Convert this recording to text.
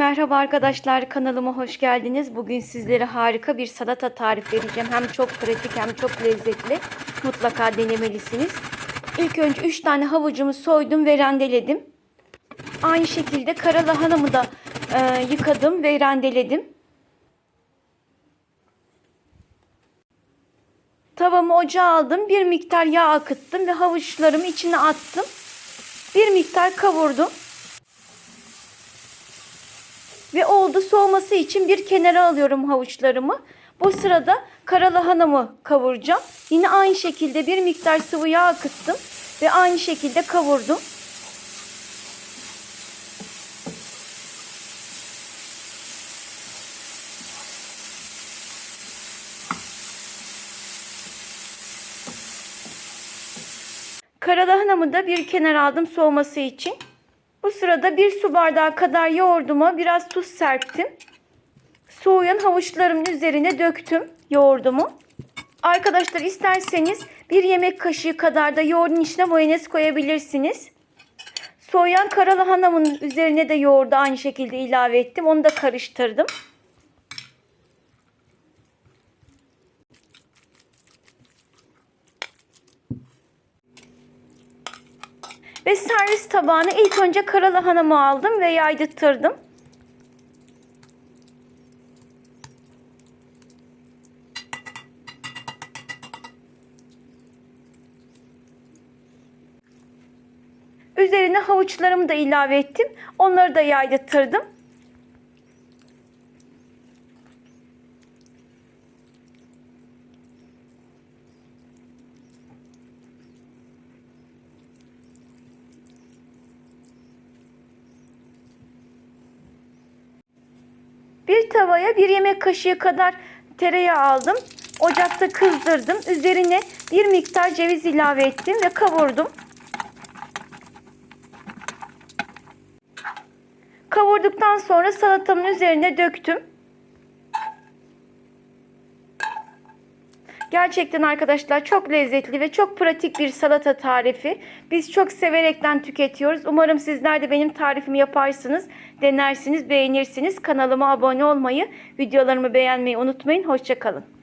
Merhaba arkadaşlar kanalıma hoş geldiniz. Bugün sizlere harika bir salata tarif vereceğim. Hem çok pratik hem çok lezzetli. Mutlaka denemelisiniz. İlk önce 3 tane havucumu soydum ve rendeledim. Aynı şekilde kara lahanamı da e, yıkadım ve rendeledim. Tavamı ocağa aldım. Bir miktar yağ akıttım ve havuçlarımı içine attım. Bir miktar kavurdum. Ve oldu soğuması için bir kenara alıyorum havuçlarımı. Bu sırada kara lahanamı kavuracağım. Yine aynı şekilde bir miktar sıvı yağ akıttım ve aynı şekilde kavurdum. Kara lahanamı da bir kenara aldım soğuması için. Bu sırada bir su bardağı kadar yoğurduma biraz tuz serptim. Soğuyan havuçlarımın üzerine döktüm yoğurdumu. Arkadaşlar isterseniz bir yemek kaşığı kadar da yoğurdun içine mayonez koyabilirsiniz. Soğuyan kara lahanamın üzerine de yoğurdu aynı şekilde ilave ettim. Onu da karıştırdım. Ve servis tabağına ilk önce kara lahanamı aldım ve yaydırttırdım. Üzerine havuçlarımı da ilave ettim. Onları da yaydırttırdım. Bir tavaya bir yemek kaşığı kadar tereyağı aldım. Ocakta kızdırdım. Üzerine bir miktar ceviz ilave ettim ve kavurdum. Kavurduktan sonra salatamın üzerine döktüm. Gerçekten arkadaşlar çok lezzetli ve çok pratik bir salata tarifi. Biz çok severekten tüketiyoruz. Umarım sizler de benim tarifimi yaparsınız, denersiniz, beğenirsiniz. Kanalıma abone olmayı, videolarımı beğenmeyi unutmayın. Hoşçakalın.